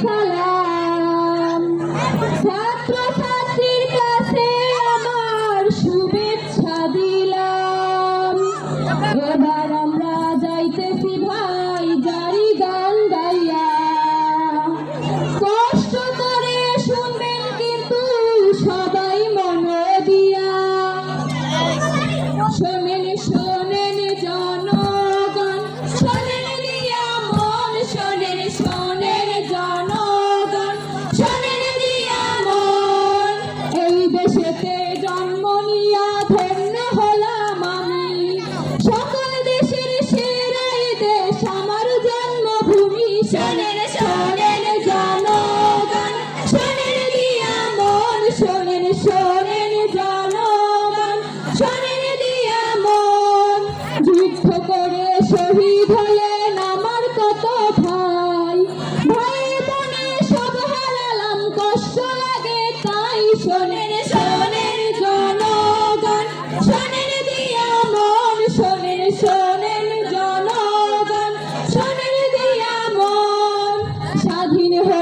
সালাম ছাত্র শরীর দিয়া মন, যুদ্ধ করে শহীদ হলেন আমার কত কষ্ট তাই শোনেন শোনেন জনগণ। শোনেন দিয়া মন, শোনেন শোনেন জনগণ। শোনেন দিয়া মন, স্বাধীন হয়ে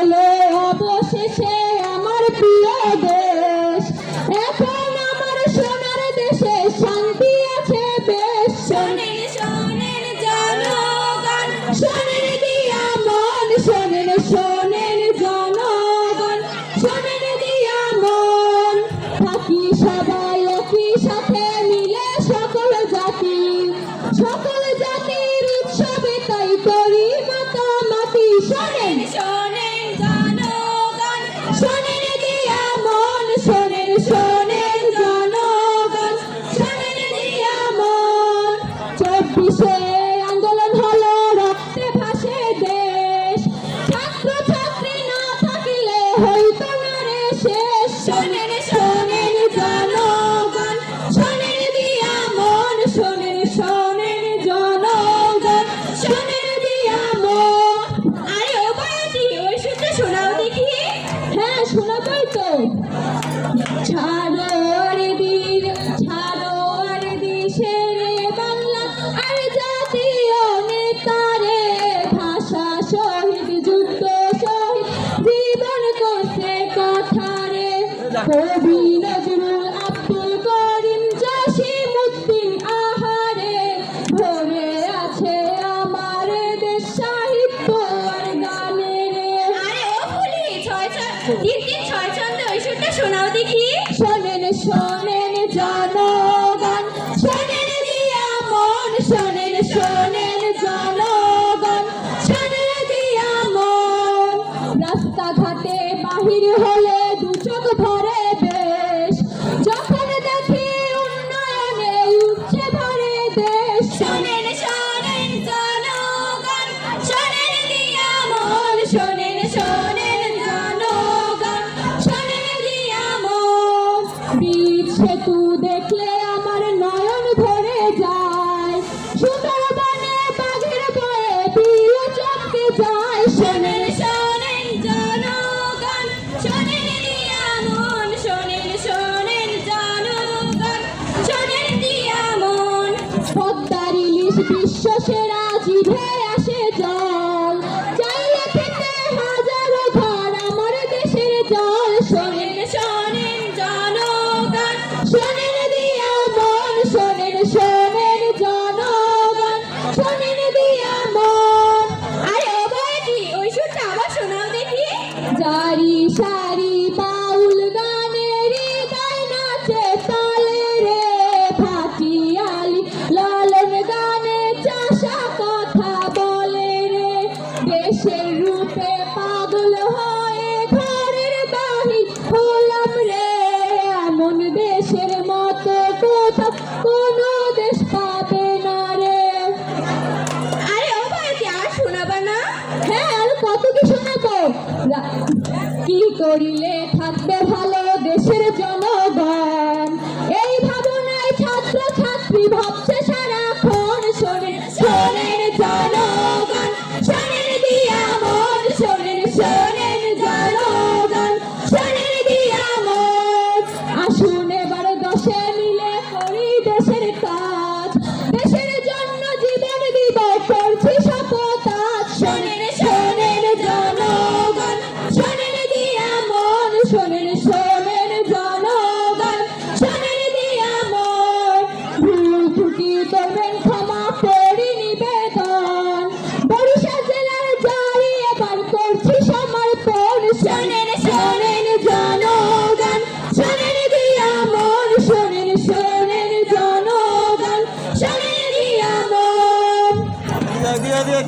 শোনা পাই তো ছাড়ো জাতীয় নেতারে ভাষা শহীদ, যুদ্ধ শহীদ, জীবন কথারে। কবি নজরুল আব্দুল করিম, জসিম আহারে। ভরে আছে আমার দেশ সাহিত্য শোনেন জনগণ ছেড়ে দিয়া মন রাস্তাঘাটে বাহির হলে দুচোখ ভরে বেশ। যখন দেখি উন্নয়নে উঠছে ভরে দেশ। শোনেন শোনেন জনগণ, শোনেন দিয়া মন শোনেন শোনেন জনগণ, শোনেন দিয়া মন বীজ, সেতু, দেশ করিলে থাকবে ভালো। এদিক এদিক